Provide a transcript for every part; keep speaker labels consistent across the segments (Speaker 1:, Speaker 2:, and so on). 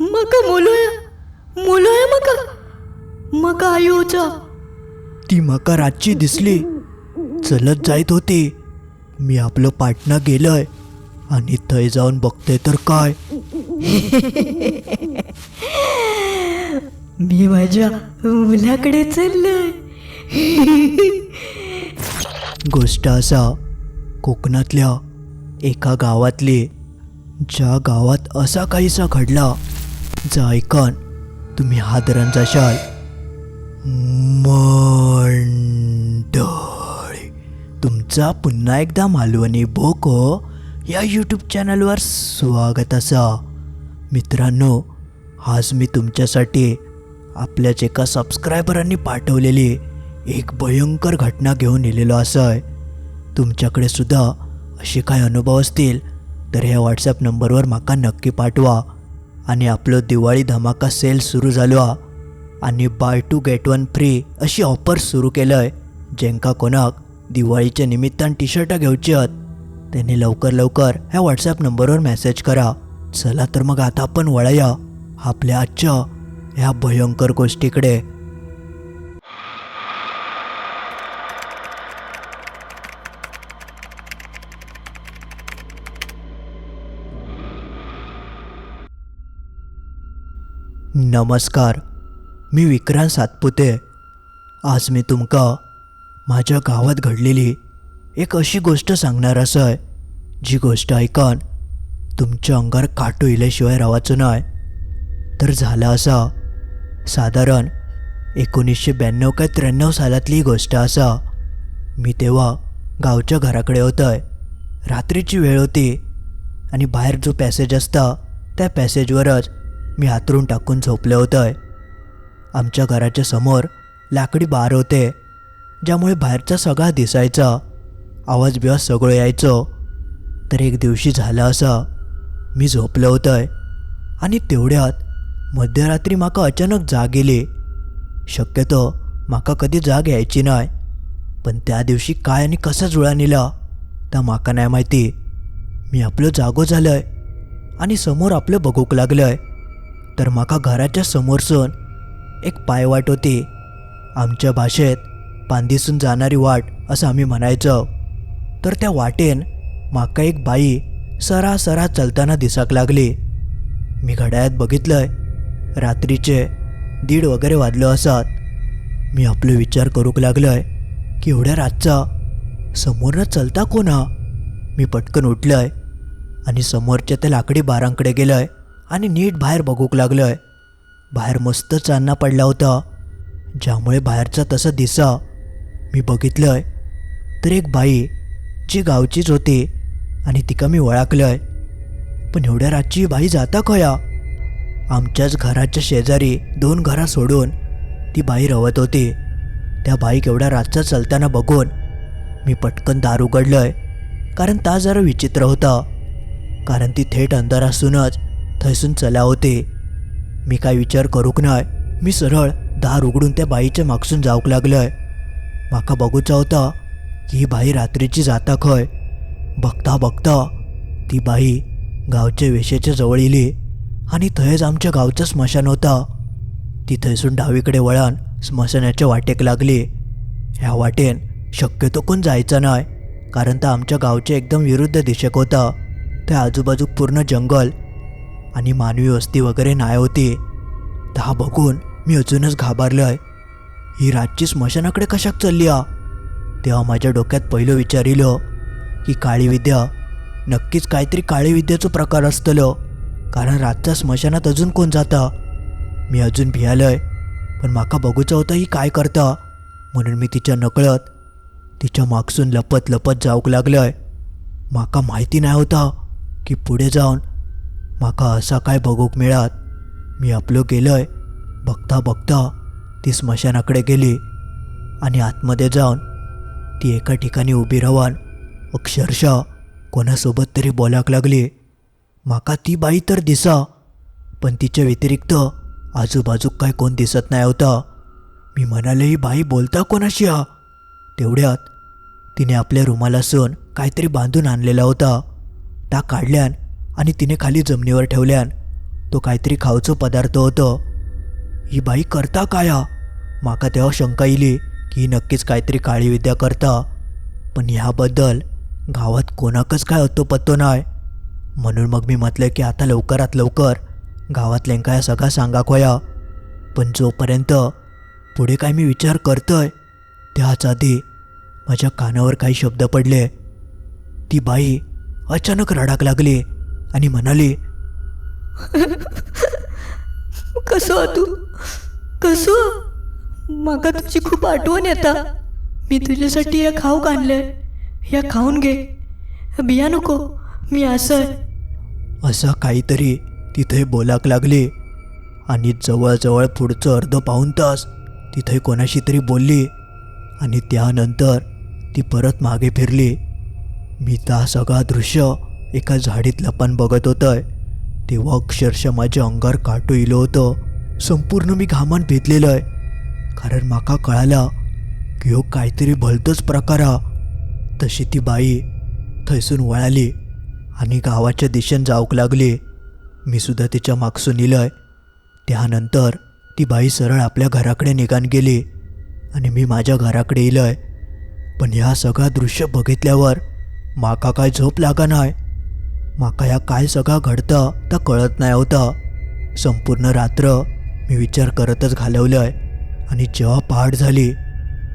Speaker 1: मका मुलोया मुलोया मका मका आयोचा
Speaker 2: ती मका रातची दिसली. चलत जायत होती. मी आपलं पाटणं गेलंय. आणि थंय जाऊन बघते तर काय.
Speaker 1: मी माझ्या मुलाकडे चाललोय.
Speaker 2: गोष्ट असा कोकणातल्या एका गावातली. ज्या गावात असा काहीसा घडला. जा ऐकान तुम्ही हादरण जाशाल. मंडळी तुमचा पुन्हा एकदा मालवणी बोको या यूट्यूब चॅनलवर स्वागत असा. मित्रांनो आज मी तुमच्यासाठी आपल्याच एका सबस्क्रायबरांनी पाठवलेली एक भयंकर घटना घेऊन येलेलो असं तुमच्याकडे सुद्धा असे काही अनुभव असतील तर ह्या व्हॉट्सॲप नंबरवर माका नक्की पाठवा. आणि आपलं दिवाळी धमाका सेल सुरू झालो हा. आणि buy two get one free अशी ऑफर सुरू केलंय जेंका कोणाक दिवाळीच्या निमित्तान टी शर्टां घेवची आहेत त्यांनी लवकर लवकर ह्या व्हॉट्सॲप नंबरवर मेसेज करा चला तर मग आता आपण वळया आपल्या आजच्या ह्या भयंकर गोष्टीकडे नमस्कार. मी विक्रांत सातपुते. आज मी तुमका माझ्या गावात घडलेली एक अशी गोष्ट सांगणार असं जी गोष्ट ऐकून तुमच्या अंगार काटो इल्याशिवाय रावाचं नाही तर झालं असा साधारण एकोणीसशे ब्याण्णव काय त्र्याण्णव सालातली ही गोष्ट असा. मी तेव्हा गावच्या घराकडे होतंय. रात्रीची वेळ होती आणि बाहेर जो पॅसेज असता त्या पॅसेजवरच मी हातरून टाकून झोपले होतोय. आमच्या घराच्या समोर लाकडी बार होते ज्यामुळे बाहेरचा सगळा दिसायचा. आवाज बिवाज सगळं यायचं. तर एक दिवशी झालं असा. मी झोपलं होतंय. आणि तेवढ्यात मध्यरात्री माका अचानक जाग येली शक्यतो माका कधी जाग यायची नाही. पण त्या दिवशी काय आणि कसा जुळा नेला तर माका नाही माहिती. मी आपलं जागो झालंय. आणि समोर आपलं बघूक लागलंय. तर माका घराच्या समोरसून एक पायवाट होती. आमच्या भाषेत पांदीसून जाणारी वाट असं आम्ही म्हणायचो. तर त्या वाटेन माका एक बाई सरा सरा चलताना दिसाक लागली. मी घड्याळात बघितलंय रात्रीचे दीड वगैरे वाजलो असत. मी आपलं विचार करूक लागलोय की एवढ्या रातचा समोरनं चलता कोण? मी पटकन उठलंय आणि समोरच्या त्या लाकडी बारांकडे गेलंय. आणि नीट बाहेर बघूक लागलोय. बाहेर मस्त चांदणा पडला होता. ज्यामुळे बाहेरचा तसं दिसा मी बघितलंय. तर एक बाई जी गावचीच होती आणि तिका मी ओळखलंय. पण एवढ्या रातची बाई जाता खया? आमच्याच घराच्या शेजारी दोन घरा सोडून ती बाई रवत होती. त्या बाईक एवढ्या रातचा चलताना बघून मी पटकन दार उघडलंय. कारण ता जरा विचित्र होता. कारण ती थेट अंधार असूनच थैसून चला होते. मी काय विचार करूक नाय? मी सरळ दार उघडून त्या बाईच्या मागसून जाऊक लागलोय. माका बघूचा होता की ही बाई रात्रीची जाता खय? बघता बघता ती बाई गावच्या वेशेच्या जवळ इली आणि थंयच आमच्या गावचं स्मशान होता. ती थंयसून डावीकडे वळण स्मशानाच्या वाटेक लागली. ह्या वाटेन शक्यतो कोण जायचा नाही कारण तर आमच्या गावच्या एकदम विरुद्ध दिशेक होता. त्या आजूबाजूक पूर्ण जंगल आणि मानवी वस्ती वगैरे नाही होती. दहा बघून मी अजूनच घाबरलोय. ही रातची स्मशानाकडे कशाक चालली आ? तेव्हा माझ्या डोक्यात पहिलं विचारिलं की काळी विद्या नक्कीच काहीतरी काळी विद्याचं प्रकार असतलं. कारण रातच्या स्मशानात अजून कोण जाता? मी अजून भियालय. पण माका बघूचं होतं ही काय करता? म्हणून मी तिच्या नकळत तिच्या मागसून लपत लपत जाऊक लागलोय. माका माहिती नाही होता की पुढे जाऊन माका असा काय बघूक मिळात? मी आपलं केलंय. बघता बघता ती स्मशानाकडे गेली आणि आतमध्ये जाऊन ती एका ठिकाणी उभी राहून अक्षरशः कोणासोबत तरी बोलाक लागली. माका ती बाई तर दिसा पण तिच्या व्यतिरिक्त आजूबाजूक काय कोण दिसत नाही होता. मी म्हणाले ही बाई बोलता कोणाशी हा? तेवढ्यात तिने आपल्या रुमालासून काहीतरी बांधून आणलेला होता. त्या काढल्यान आणि तिने खाली जमिनीवर ठेवल्यान तो काहीतरी खावचो पदार्थ होतो. ही बाई करता काय? माका तेव्हा शंका येयली की ही नक्कीच काहीतरी काळी विद्या करता. पण ह्याबद्दल गावात कोणाकच काय होतो पत्तो नाही म्हणून मग मी म्हटलं की आता लवकरात लवकर गावातल्यांका या सगळा सांगाक खोया. पण जोपर्यंत पुढे काय मी विचार करतोय त्याच आधी माझ्या कानावर काही शब्द पडले. ती बाई अचानक रडाक लागली. आणि म्हणाली
Speaker 1: कसो तू? कसो म्हाका तुझी खूप आठवण येता मी तुझ्यासाठी या खाऊक आणलंय. या खाऊन घे. बिया नको. मी असं
Speaker 2: असं काहीतरी तिथे बोलाक लागली आणि जवळजवळ पुढचं अर्ध पाऊण तास तिथे कोणाशी तरी बोलली आणि त्यानंतर ती परत मागे फिरली. मी त्या सगळा दृश्य एका झाडीत लपान बघत होतंय. तेव्हा अक्षरशः माझ्या अंगावर काटो इलो होतं. संपूर्ण मी घामान भेदलेलं आहे. कारण माका कळाला की हो काहीतरी भलतोच प्रकार हा. तशी ती बाई थैसून वळाली आणि गावाच्या दिशेन जाऊक लागली. मी सुद्धा तिच्या मागसून इलंय त्यानंतर ती बाई सरळ आपल्या घराकडे निघान गेली आणि मी माझ्या घराकडे इलंय पण ह्या सगळा दृश्य बघितल्यावर माका काय झोप लागा नाही माका या काय सगळा घडतं तर कळत नाही होतं संपूर्ण रात्र मी विचार करतच घालवलंय. आणि जेव्हा पहाट झाली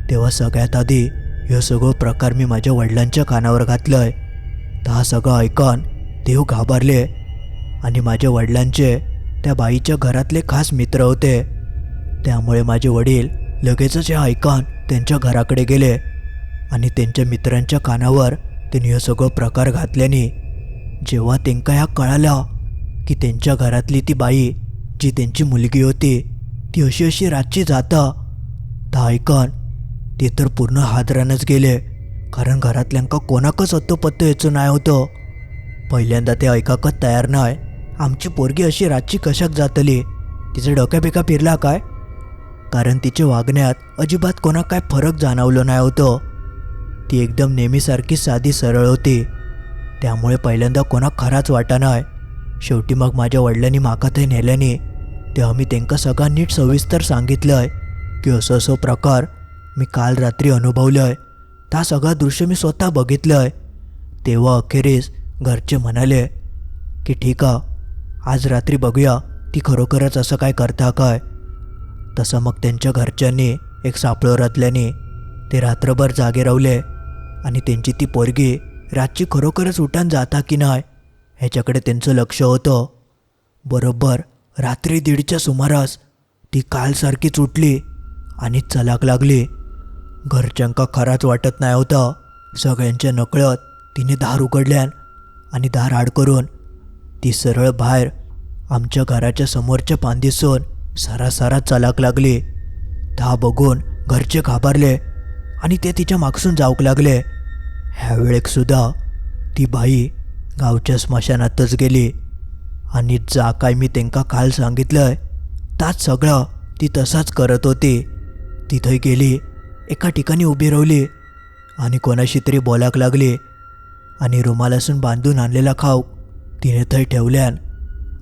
Speaker 2: तेव्हा सगळ्यात आधी हे सगळं प्रकार मी माझ्या वडिलांच्या कानावर घातलंय. तर हा सगळं ऐकून देव घाबरले. आणि माझ्या वडिलांचे त्या बाईच्या घरातले खास मित्र होते. त्यामुळे माझे वडील लगेचच हे ऐकून त्यांच्या घराकडे गेले. आणि त्यांच्या मित्रांच्या कानावर त्यांनी हे सगळं प्रकार घातल्याने जेव्हा त्यांका ह्या कळालं की त्यांच्या घरातली ती बाई जी त्यांची मुलगी होती ती अशी अशी रातची जाता. तर ऐकन ते तर पूर्ण हादरानच गेले कारण घरातल्यांका कोणाकच अत्तो पत्तो याचं नाही होतं. पहिल्यांदा ते ऐकाकच तयार नाही आमची पोरगी अशी रातची कशाक जातली? तिचं डोक्याबिका फिरला काय? कारण तिच्या वागण्यात अजिबात कोणा काय फरक जाणवलं नाही होतं. ती एकदम नेहमीसारखी साधी सरळ होती. त्यामुळे पहिल्यांदा कोणा खराच वाटानाय शेवटी मग माझ्या वडिलांनी माका ते नेल्याने तेव्हा मी त्यांका सगळा नीट सविस्तर सांगितलंय की असं असं प्रकार मी काल रात्री अनुभवलंय. त्या सगळं दृश्य मी स्वतः बघितलंय. तेव्हा अखेरीस घरचे म्हणाले की ठीक आहे आज रात्री बघूया ती खरोखरच असं काय करता काय. तसं मग त्यांच्या घरच्यांनी एक सापळं रचल्याने ते रात्रभर जागे रावले आणि त्यांची ती पोरगी रातची खरोखरच उठान जाता की नाही ह्याच्याकडे त्यांचं लक्ष होतं. बरोबर रात्री दीडच्या सुमारास ती कालसारखीच उठली आणि चलाक लागली. घरच्यांका खराच वाटत नाही होतं. सगळ्यांच्या नकळत तिने दार उघडल्यान आणि दार आड करून ती सरळ बाहेर आमच्या घराच्या समोरच्या पांदीसून सरासरा चलाक लागली. धा बघून घरचे घाबरले आणि ते तिच्या मागसून जाऊक लागले. ह्या ती बाई गावच्या स्मशानातच गेली. आणि जा काय मी त्यांका काल सांगितलंय ताच सगळं ती तसाच करत होती. तिथे गेली एका ठिकाणी उभी राहिली आणि कोणाशी तरी बोलाक लागली. आणि रुमालासून बांधून आणलेला खाऊ तिने थंय ठेवल्यान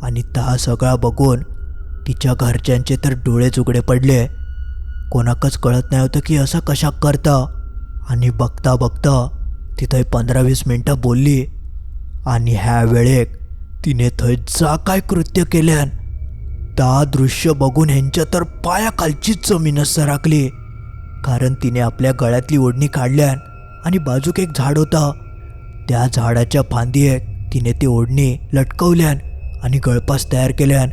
Speaker 2: आणि ता सगळा बघून तिच्या घरच्यांचे तर डोळेच उघडे पडले. कोणाकच कळत नाही होतं की असं कशा करता. आणि बघता बघता तिथं पंधरा वीस मिनटं बोलली आणि ह्या वेळेक तिने थंय जा काय कृत्य केल्यान. ता दृश्य बघून ह्यांच्या तर पायाखालचीच जमीनच सरकली कारण तिने आपल्या गळ्यातली ओढणी काढल्यान आणि बाजूक एक झाड होता. त्या झाडाच्या फांदीएक तिने ती ओढणी लटकवल्यान आणि गळपास तयार केल्यान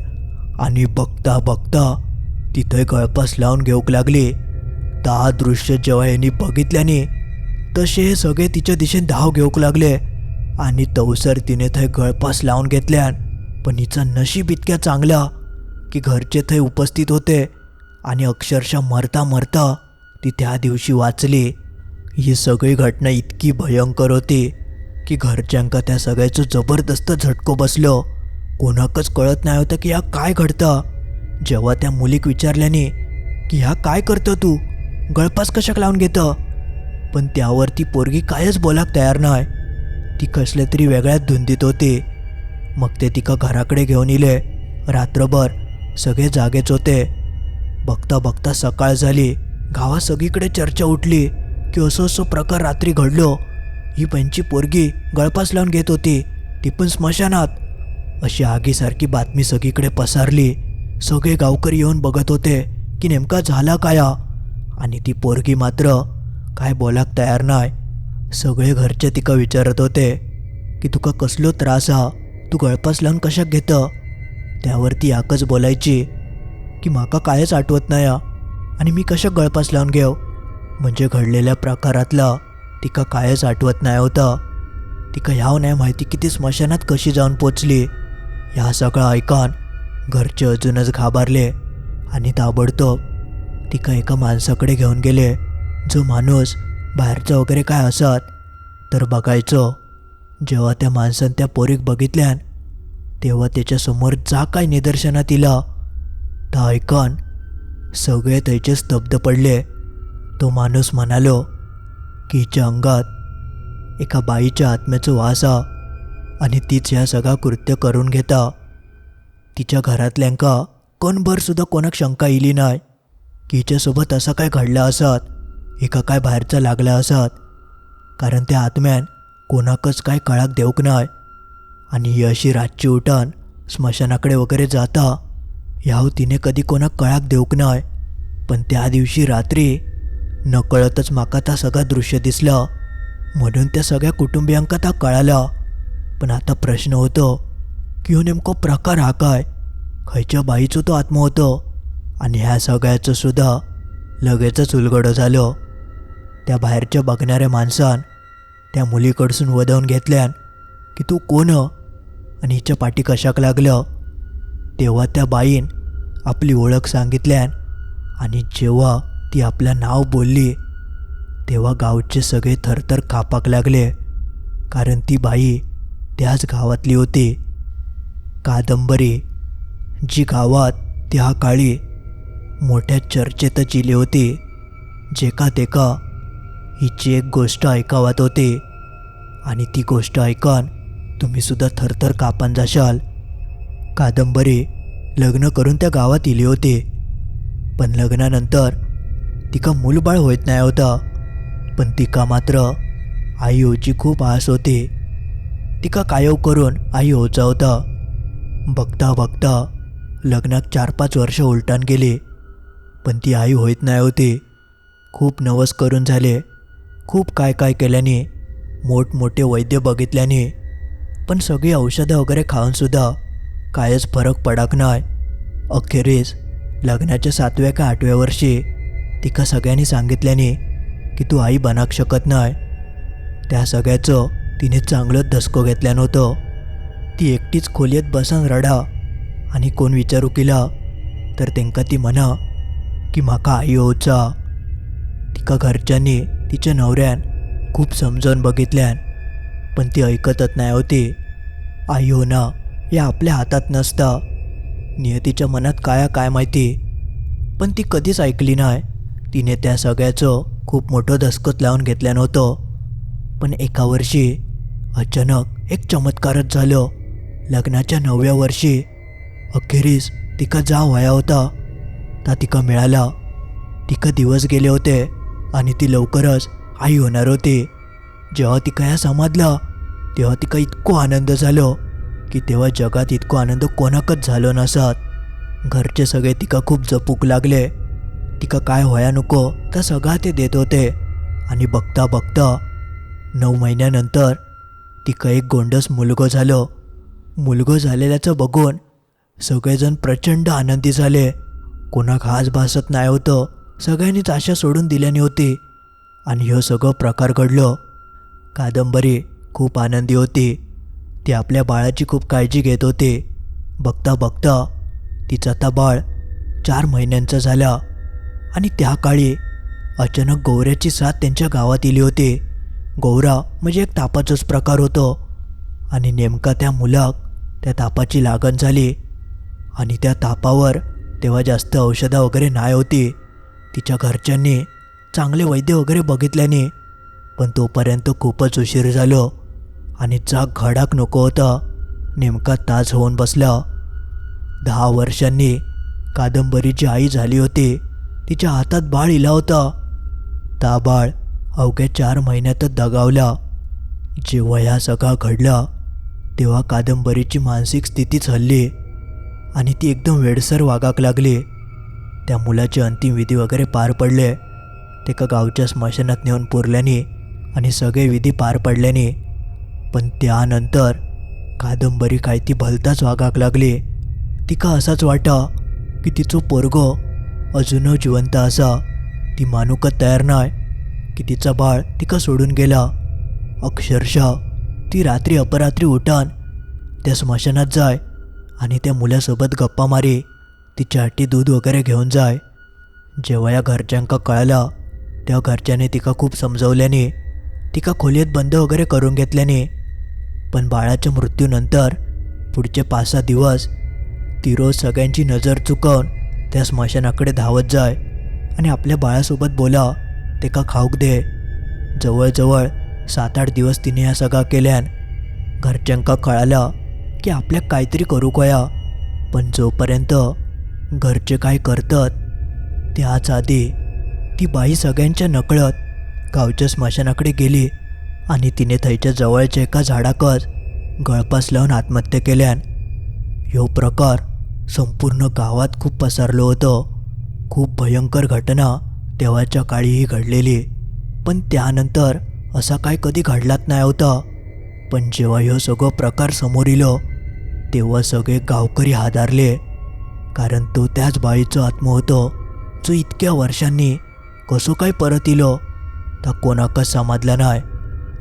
Speaker 2: आणि बघता बघता तिथं गळपास लावून घेऊक लागली. ता दृश्य जेव्हा यांनी बघितल्याने तसे हे सगळे तिच्या दिशेने धाव घेऊक लागले. आणि तवसर तिने थंय गळपास लावून घेतल्यान पण हिचं नशीब इतक्या चांगला की घरचे थंय उपस्थित होते. आणि अक्षरशः मरता मरता ती त्या दिवशी वाचली. ही सगळी घटना इतकी भयंकर होती की घरच्यांका त्या सगळ्याचं जबरदस्त झटको बसलो. कोणाकच कळत नाही होतं की ह्या काय घडतं. जेव्हा त्या मुलीक विचारल्याने की ह्या काय करतं तू? गळपास कशाक लावून घेतं? पण त्यावर ती पोरगी कायच बोलाक तयार नाही ती कसल्या तरी वेगळ्याच धुंदीत होती. मग ते तिका घराकडे घेऊन इले. रात्रभर सगळे जागेच होते. बघता बघता सकाळ झाली. गावात सगळीकडे चर्चा उठली की असं असं प्रकार रात्री घडलो. ही पंची पोरगी गळपास लावून घेत होती. ती पण स्मशानात. अशी आगीसारखी बातमी सगळीकडे पसरली. सगळे गावकरी येऊन बघत होते की नेमका झाला काया? आणि ती पोरगी मात्र काय बोलाक तयार नाही. सगळे घरचे तिका विचारत होते की तुका कसलो त्रास हा? तू गळपास लावून कशाक घेत? त्यावर ती याकच बोलायची की माका कायच आठवत नाही आणि मी कशा गळपास लावून घेव? म्हणजे घडलेल्या प्रकारातला तिका कायच आठवत नाही होतं. तिका ह्याव नाही माहिती की ती स्मशानात कशी जाऊन पोचली? ह्या सगळं ऐकून घरचे अजूनच घाबरले आणि ताबडतोब तिका एका माणसाकडे घेऊन गेले. जो माणूस बाहेरचा वगैरे काय असत तर बघायचो. जेव्हा त्या माणसानं त्या पोरीक बघितल्यान तेव्हा त्याच्यासमोर जा काय निदर्शनात इला. तर ऐकन सगळे त्याचे स्तब्ध पडले. तो माणूस म्हणालो की हिच्या अंगात एका बाईच्या आत्म्याचं वास हा आणि तीच ह्या सगळा कृत्य करून घेता. तिच्या घरातल्यांका कोणभरसुद्धा कोणाक शंका इली नाही की हिच्यासोबत असं काय घडलं असत. एका काय बाहेरचं लागलं असत? कारण त्या आत्म्यान कोणाकच काय कळाक देऊक नाही आणि ही अशी रातची उठान स्मशानाकडे वगैरे जाता ह्याव तिने कधी कोणाक कळाक देऊक नाही पण त्या दिवशी रात्री नकळतच माका ता सगळं दृश्य दिसलं. म्हणून त्या सगळ्या कुटुंबियांका ता कळालं. पण आता प्रश्न होतो की हो नेमको प्रकार हा काय? खयच्या बाईचो तो आत्मा होतो? आणि ह्या सगळ्याचं सुद्धा लगेचच उलगडं झालं. त्या बाहेरच्या बघणाऱ्या माणसान त्या मुलीकडसून वदवून घेतल्यान की तू कोण आणि हिच्या पाठी कशाक लागलं तेव्हा त्या बाईन आपली ओळख सांगितल्यान आणि जेव्हा ती आपलं नाव बोलली तेव्हा गावचे सगळे थरथर कापाक लागले कारण ती बाई त्याच गावातली होती. कादंबरी जी गावात त्या काळी मोठ्या चर्चेतच इली होती जेका तेका हिची एक गोष्ट ऐकावत होते. आणि ती गोष्ट ऐकून तुम्ही सुद्धा थरथर कापान जाशाल. कादंबरी लग्न करून त्या गावात इले होते. पण लग्नानंतर तिका मूलबाळ होत नाही होता. पण तिका मात्र आई होची खूप आस होते. तिका कायव करून आई होचा होता. बघता बघता लग्नात चार पाच वर्ष उलटान गेले. पण ती आई होत नाही होते. खूप नवस करून झाले. खूप काय काय केल्याने मोठमोठे वैद्य बघितल्याने पण सगळी औषधं वगैरे खाऊनसुद्धा कायच फरक पडाक नाही. अखेरीस लग्नाच्या सातव्या का आठव्या वर्षी तिका सगळ्यांनी सांगितल्याने की तू आई बनाक शकत नाही. त्या सगळ्याचं तिने चांगलंच धसको घेतल्या नव्हतं ती एकटीच खोलीत बसन रडा आणि कोण विचारू केला तर तेंका ती म्हणा की म्हाका आई होचा तिका घरच्यांनी तिच्या नवऱ्यान खूप समजावून बघितल्यान पण ती ऐकतच नाही होती. आई होणं हे आपल्या हातात नसतं. नियतीच्या मनात काय काय माहिती? पण ती कधीच ऐकली नाही. तिने त्या सगळ्याचं खूप मोठं दसकत लावून घेतलं नव्हतं पण एका वर्षी अचानक एक चमत्कारच झालं. लग्नाच्या नवव्या वर्षी अखेरीस तिका जा व्हाया होता. ता तिका मिळाला. तिका दिवस गेले होते. आणि ती लवकरच आई होणार होती. जेव्हा तिका ह्या समजलं तेव्हा तिका इतको आनंद झालो की तेव्हा जगात इतको आनंद कोणाकच झालो नसत. घरचे सगळे तिका खूप जपूक लागले. तिका काय व्हाया नको तर सगळा ते देत होते. आणि बघता बघता नऊ महिन्यानंतर तिका एक गोंडस मुलगो झालो. मुलगो झालेल्याचं बघून सगळेजण प्रचंड आनंदी झाले. कोणाक हाच भासत नाही होतं. सगळ्यांनीच आशा सोडून दिल्याने होती. आणि ह्यो सगळं प्रकार घडलो. कादंबरी खूप आनंदी होती. ती आपल्या बाळाची खूप काळजी घेत होती. बघता बघता तिचा आता बाळ चार महिन्यांचा झाला. आणि त्या काळी अचानक गौऱ्याची साथ त्यांच्या गावात इली होती. गौरा म्हणजे एक तापाचाच प्रकार होतो. आणि नेमका त्या मुलाक त्या तापाची लागण झाली. आणि त्या तापावर तेव्हा जास्त औषधं वगैरे नाही होती. तिच्या घरच्यांनी चांगले वैद्य वगैरे बघितल्याने पण तोपर्यंत खूपच उशीर झालो आणि जाग घडाक नको होता. नेमका ताज होऊन बसला. दहा वर्षांनी कादंबरीची आई झाली होती. तिच्या हातात बाळ इला होता. ता बाळ अवघ्या चार महिन्यातच दगावला. जेव्हा ह्या सगळा घडला तेव्हा कादंबरीची मानसिक स्थितीच हल्ली आणि ती एकदम वेडसर वागाक लागली. त्या मुलाचे अंतिम विधी वगैरे पार पडले. ते का गावच्या स्मशानात नेऊन पुरल्याने आणि सगळे विधी पार पडल्याने पण त्यानंतर कादंबरी काय ती भलताच वागाक लागली. तिका असाच वाटा की तिचो पोरगो अजून जिवंत असा. ती मानुकत तयार नाही की तिचा बाळ तिका सोडून गेला. अक्षरशः ती रात्री अपरात्री उठान त्या स्मशानात जाय आणि त्या मुलासोबत गप्पा मारी. तिच्या हाटी दूध वगैरे घेऊन जाय. जेव्हा या घरच्यांका कळला तेव्हा घरच्याने तिका खूप समजवल्याने तिका खोलीत बंद वगैरे करून घेतल्याने. पण बाळाच्या मृत्यूनंतर पुढचे पाच सहा दिवस ती रोज सगळ्यांची नजर चुकवून त्या स्मशानाकडे धावत जाय आणि आपल्या बाळासोबत बोला ते का खाऊक दे. जवळजवळ सात आठ दिवस तिने ह्या सगळा केल्यान घरच्यांका कळाला की आपल्या काहीतरी करू कया. पण जोपर्यंत घरचे काय करतात त्याच आधी ती बाई सगळ्यांच्या नकळत गावच्या स्मशानाकडे गेली आणि तिने थंयच्या जवळच्या एका झाडाकच गळपास लावून आत्महत्या केल्यान ह्यो प्रकार संपूर्ण गावात खूप पसरलो होतं. खूप भयंकर घटना तेव्हाच्या काळीही घडलेली पण त्यानंतर असा काय कधी घडलाच नाही होता. पण जेव्हा ह्यो सगळं प्रकार समोर इलो तेव्हा सगळे गावकरी हादारले. कारण तो त्याच बाईचं आत्म होतो जो इतक्या वर्षांनी कसं काय परत इलो ता कोणाकच समजला नाही.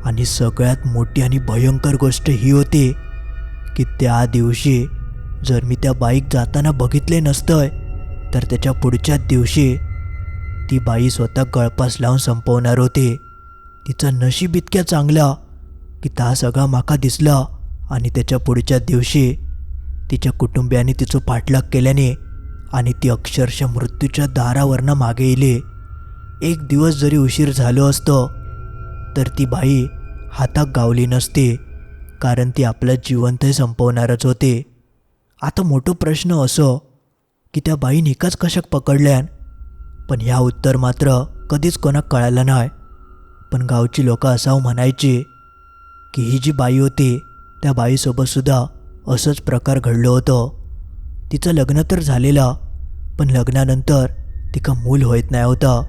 Speaker 2: आणि सगळ्यात मोठी आणि भयंकर गोष्ट ही होती की त्या दिवशी जर मी त्या बाईक जाताना बघितले नसतंय तर त्याच्या पुढच्याच दिवशी ती बाई स्वतः गळपास लावून संपवणार होती. तिचं नशीब इतक्या चांगला की ता सगळा माका दिसला आणि त्याच्या पुढच्या दिवशी तिच्या कुटुंबियांनी तिचं पाठलाग केल्याने आणि ती अक्षरशः मृत्यूच्या दारावरनं मागे येली. एक दिवस जरी उशीर झालो असतो तर ती बाई हातात गावली नसते कारण ती आपलं जिवंतही संपवणारच होते. आता मोठं प्रश्न असो की त्या बाईने एकाच कशाक पकडल्यान? पण ह्या उत्तर मात्र कधीच कोणाक कळालं नाही. पण गावची लोकं असावं म्हणायची की ही जी बाई होती त्या बाईसोबतसुद्धा असंच प्रकार घडलं होतं. तिचं लग्न तर झालेलं पण लग्नानंतर तिका मूल होत नाही होता.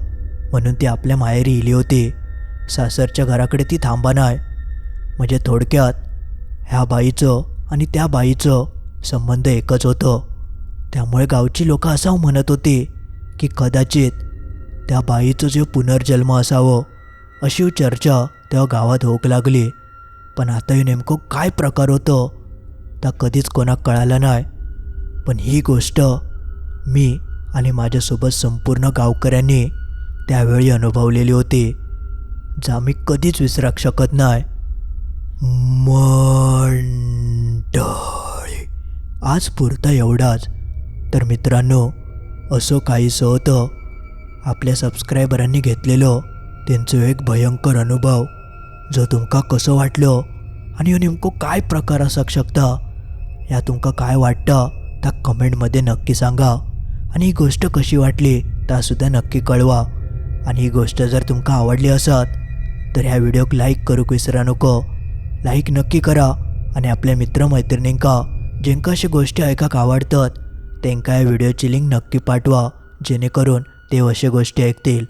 Speaker 2: म्हणून ती आपल्या माहेरी इली होती. सासरच्या घराकडे ती थांबा नाही. म्हणजे थोडक्यात ह्या बाईचं आणि त्या बाईचं संबंध एकच होतं. त्यामुळे गावची लोकं असावं म्हणत होती की कदाचित त्या बाईचं जे पुनर्जन्म असावं अशी चर्चा तेव्हा गावात होऊक लागली. पण आता हे नेमकं काय प्रकार होतं त्या कधीच कोणाक कळालं नाही. पण ही गोष्ट मी आणि माझ्यासोबत संपूर्ण गावकऱ्यांनी त्यावेळी अनुभवलेली होती जा मी कधीच विसराक शकत नाही. मंडळी आज पुरता एवढाच. तर मित्रांनो असं काहीसं होतं. आपल्या सबस्क्रायबरांनी घेतलेलं त्यांचं एक भयंकर अनुभव जो तुमका कसं वाटलं आणि ह्यो नेमकं काय प्रकार असू शकता या तुमका काय वाटतं त्या कमेंटमध्ये नक्की सांगा. आणि ही गोष्ट कशी वाटली त्यासुद्धा नक्की कळवा. आणि ही गोष्ट जर तुमका आवडली असत तर ह्या व्हिडिओक लाईक करूक विसरा नको. लाईक नक्की करा आणि आपल्या मित्रमैत्रिणींका जेंका अशी गोष्टी ऐकाक आवडतात त्यांका या व्हिडिओची लिंक नक्की पाठवा जेणेकरून ते अशा गोष्टी ऐकतील.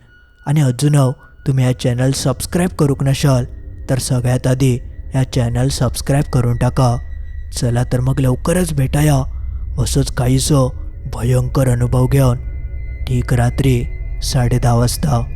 Speaker 2: आणि अजून तुम्ही या चॅनल सबस्क्राईब करूक नसाल तर सगळ्यात आधी या चॅनल सबस्क्राईब करून टाका. चला तर मग लवकरच भेटाया. असंच काहीसं भयंकर अनुभव घेऊन. ठीक रात्री साडे दहा वाजता.